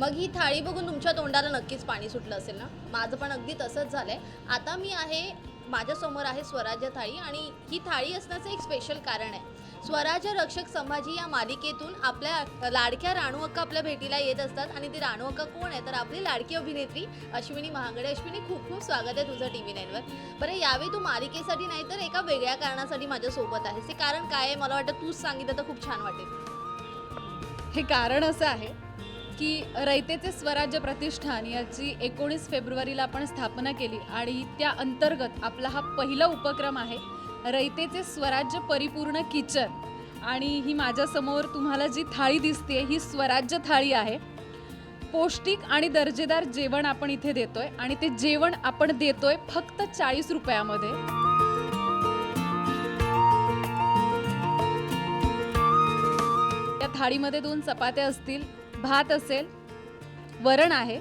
मग ही थाळी बघून तुमच्या तोंडाला नक्कीच पाणी सुटलं असेल ना? माझं पण अगदी तसंच झालंय. आता मी आहे माझ्यासमोर आहे स्वराज्य थाळी आणि ही थाळी असण्याचं एक स्पेशल कारण आहे. स्वराज्य रक्षक संभाजी या मालिकेतून आपल्या लाडक्या राणू अक्का आपल्या भेटीला येत असतात आणि ती राणू अक्का कोण आहे? तर आपली लाडकी अभिनेत्री अश्विनी महागडे. अश्विनी खूप खूप स्वागत आहे तुझं टी व्ही नाईनवर बरं यावेळी तू मालिकेसाठी नाही तर एका वेगळ्या कारणासाठी माझ्यासोबत आहेस. ते कारण काय आहे? मला वाटतं तूच सांगितलं तर खूप छान वाटेल. हे कारण असं आहे की रयतेचे स्वराज्य प्रतिष्ठान याची एकोणीस फेब्रुवारीला आपण स्थापना केली आणि त्या अंतर्गत आपला हा पहिला उपक्रम आहे रयतेचे स्वराज्य परिपूर्ण किचन. आणि ही माझ्यासमोर तुम्हाला जी थाळी दिसते ही स्वराज्य थाळी आहे. पौष्टिक आणि दर्जेदार जेवण आपण इथे देतोय आणि ते जेवण आपण देतोय फक्त चाळीस रुपयामध्ये. या थाळीमध्ये दोन चपात्या असतील भात असेल वरण आहे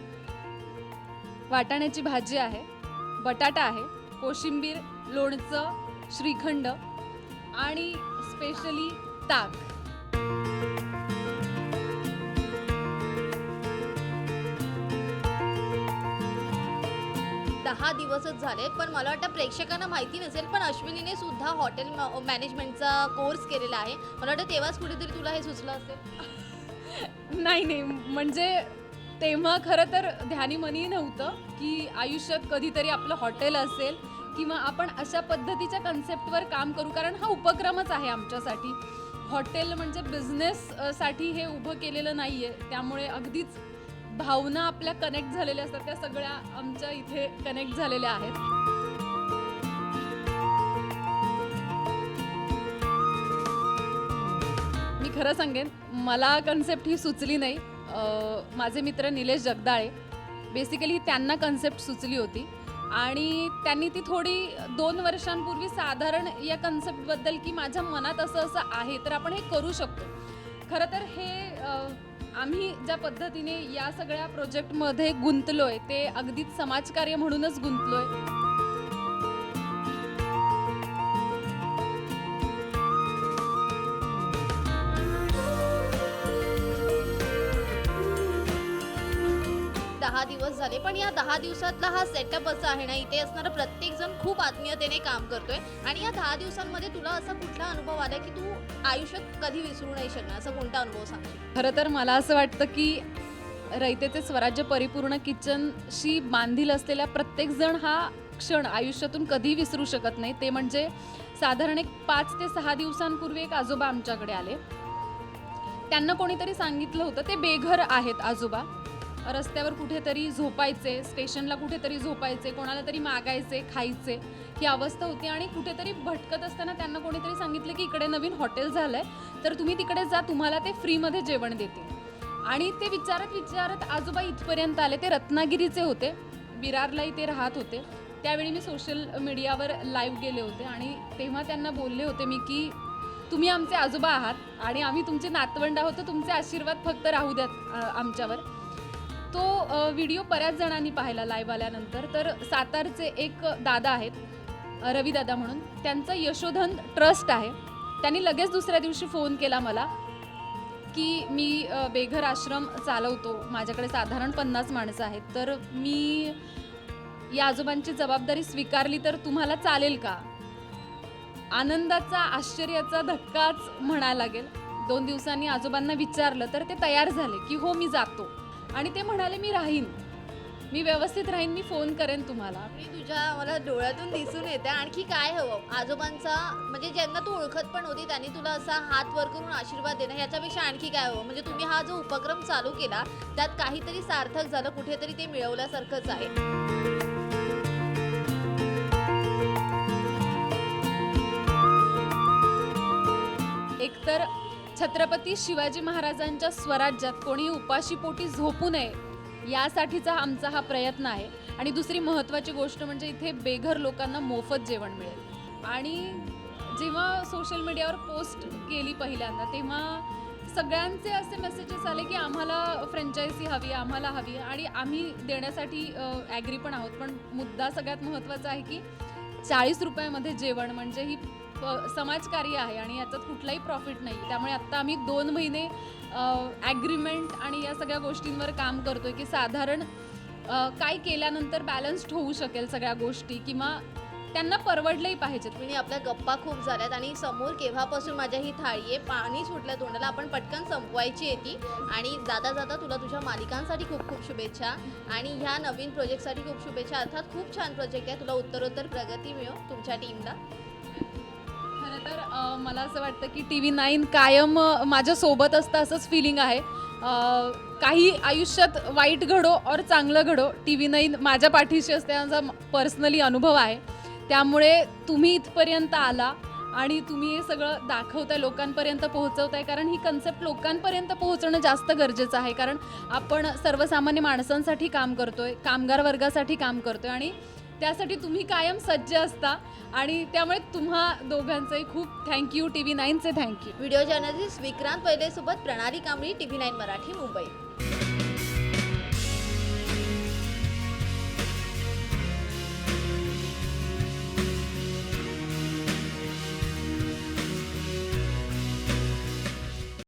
वाटाण्याची भाजी आहे बटाटा आहे कोशिंबीर लोणचं श्रीखंड आणि स्पेशली ताक. दहा दिवसच झाले पण मला वाटतं प्रेक्षकांना माहिती नसेल पण अश्विनीने सुद्धा हॉटेल मॅनेजमेंटचा कोर्स केलेला आहे. मला वाटतं तेव्हाच कुठेतरी तुला हे सुचलं असेल. नाही नाही. म्हणजे तेव्हा खरं तर ध्यानीमनी नव्हतं की आयुष्यात कधीतरी आपलं हॉटेल असेल किंवा आपण अशा पद्धतीच्या कन्सेप्टवर काम करू. कारण हा उपक्रमच आहे आमच्यासाठी. हॉटेल म्हणजे बिझनेससाठी हे उभं केलेलं नाही आहे त्यामुळे अगदीच भावना आपल्या कनेक्ट झालेल्या असतात. त्या सगळ्या आमच्या इथे कनेक्ट झालेल्या आहेत. खरं सांगेन मला कन्सेप्ट ही सुचली नाही. माझे मित्र निलेश जगदाळे बेसिकली त्यांना कन्सेप्ट सुचली होती. आणि त्यांनी ती थोडी दोन वर्षांपूर्वी साधारण या कन्सेप्टबद्दल की माझ्या मनात असं असं आहे तर आपण हे करू शकतो. खरं तर हे आम्ही ज्या पद्धतीने या सगळ्या प्रोजेक्टमध्ये गुंतलो आहे ते अगदीच समाजकार्य म्हणूनच गुंतलो आहे दिवस झाले पण या दहा दिवसातला हा सेटअप असा आहे ना इथे असणारा प्रत्येक जण खूप आत्मीयतेने काम करतोय. आणि या दहा दिवसांमध्ये तुला असा कुठला अनुभव आला की तू आयुष्यात कधी विसरू नाही शकणार? असा कोणता अनुभव सांगशील? खरं तर मला असं वाटतं की रयतेचे स्वराज्य परिपूर्ण किचनशी बांधील असलेल्या प्रत्येकजण हा क्षण आयुष्यातून कधी विसरू शकत नाही. ते म्हणजे साधारण एक पाच ते सहा दिवसांपूर्वी एक आजोबा आमच्याकडे आले. त्यांना कोणीतरी सांगितलं होतं ते बेघर आहेत आजोबा. रस्त्यावर कुठेतरी झोपायचे स्टेशनला कुठेतरी झोपायचे कोणाला तरी मागायचे खायचे ही अवस्था होती. आणि कुठेतरी भटकत असताना त्यांना कोणीतरी सांगितलं की इकडे नवीन हॉटेल झालं आहे तर तुम्ही तिकडे जा तुम्हाला ते फ्रीमध्ये जेवण देतील आणि ते विचारत विचारत आजोबा इथपर्यंत आले. ते रत्नागिरीचे होते. विरारलाही ते राहत होते. त्यावेळी मी सोशल मीडियावर लाईव्ह गेले होते आणि तेव्हा त्यांना बोलले होते मी की तुम्ही आमचे आजोबा आहात आणि आम्ही तुमचे नातवंड आहोत तर तुमचे आशीर्वाद फक्त राहू द्यात आमच्यावर. तो व्हिडिओ बऱ्याच जणांनी पाहिला लाईव्ह आल्यानंतर. तर सातारचे एक दादा आहेत रवीदादा रविदादा म्हणून. त्यांचं यशोधन ट्रस्ट आहे. त्यांनी लगेच दुसऱ्या दिवशी फोन केला मला की मी बेघर आश्रम चालवतो. माझ्याकडे साधारण पन्नास माणसं आहेत. तर मी या आजोबांची जबाबदारी स्वीकारली तर तुम्हाला चालेल का? आनंदाचा आश्चर्याचा धक्काच म्हणायला लागेल. दोन दिवसांनी आजोबांना विचारलं तर ते तयार झाले की हो मी जातो. आणि ते म्हणाले मी राहीन. मी व्यवस्थित राहीन मी फोन करेन तुम्हाला. आणि तुझ्या मला डोळ्यातून दिसून येते आणखी काय हवं? आजोबांचा म्हणजे ज्यांना तू ओळखत पण होती त्यांनी तुला असा हात वर करून आशीर्वाद देणं ह्याच्यापेक्षा आणखी काय हवं? म्हणजे तुम्ही हा जो उपक्रम चालू केला त्यात काहीतरी सार्थक झालं कुठेतरी ते मिळवल्यासारखंच आहे. एकतर छत्रपती शिवाजी महाराजांच्या स्वराज्यात कोणी उपाशीपोटी झोपू नये यासाठीचा आमचा हा प्रयत्न आहे. आणि दुसरी महत्त्वाची गोष्ट म्हणजे इथे बेघर लोकांना मोफत जेवण मिळेल. आणि जेव्हा सोशल मीडियावर पोस्ट केली पहिल्यांदा तेव्हा सगळ्यांचे असे मेसेजेस आले की आम्हाला फ्रँचायझी हवी आहे, आम्हाला हवी. आहे आणि आम्ही देण्यासाठी ॲग्री पण आहोत. पण मुद्दा सगळ्यात महत्त्वाचा आहे की चाळीस रुपयामध्ये जेवण म्हणजे ही समाजकार्य आहे आणि याच्यात कुठलाही प्रॉफिट नाही. त्यामुळे आत्ता आम्ही दोन महिने ॲग्रीमेंट आणि या सगळ्या गोष्टींवर काम करतो आहे की साधारण काय केल्यानंतर बॅलन्स्ड होऊ शकेल सगळ्या गोष्टी किंवा त्यांना परवडलंही पाहिजेत. म्हणजे आपल्या गप्पा खूप झाल्यात आणि समोर केव्हापासून माझ्या ही थाळी आहे पाणी सुटलं तोंडाला आपण पटकन संपवायची आहे ती. आणि जाता जाता तुला तुझ्या मालिकांसाठी खूप खूप शुभेच्छा. आणि ह्या नवीन प्रोजेक्टसाठी खूप शुभेच्छा. अर्थात खूप छान प्रोजेक्ट आहे. तुला उत्तरोत्तर प्रगती मिळो तुमच्या टीमला मला असं वाटतं की टी व्ही नाईन कायम माझ्यासोबत असतं असंच फिलिंग आहे. काही आयुष्यात वाईट घडो और चांगलं घडो टी व्ही नाईन माझ्या पाठीशी असते माझा पर्सनली अनुभव आहे. त्यामुळे तुम्ही इथपर्यंत आला आणि तुम्ही हे सगळं दाखवताय लोकांपर्यंत पोहोचवताय कारण ही कन्सेप्ट लोकांपर्यंत पोहोचणं जास्त गरजेचं आहे. कारण आपण सर्वसामान्य माणसांसाठी काम करतोय कामगार वर्गासाठी काम करतोय आणि त्यासाठी तुम्ही कायम सज्ज असता आणि त्यामुळे तुम्हा दोघांचंही खूप thank you T V नाईनचे thank you video journalist Vikrant पैलेसोबत Pranali Kambli T V nine Marathi Mumbai.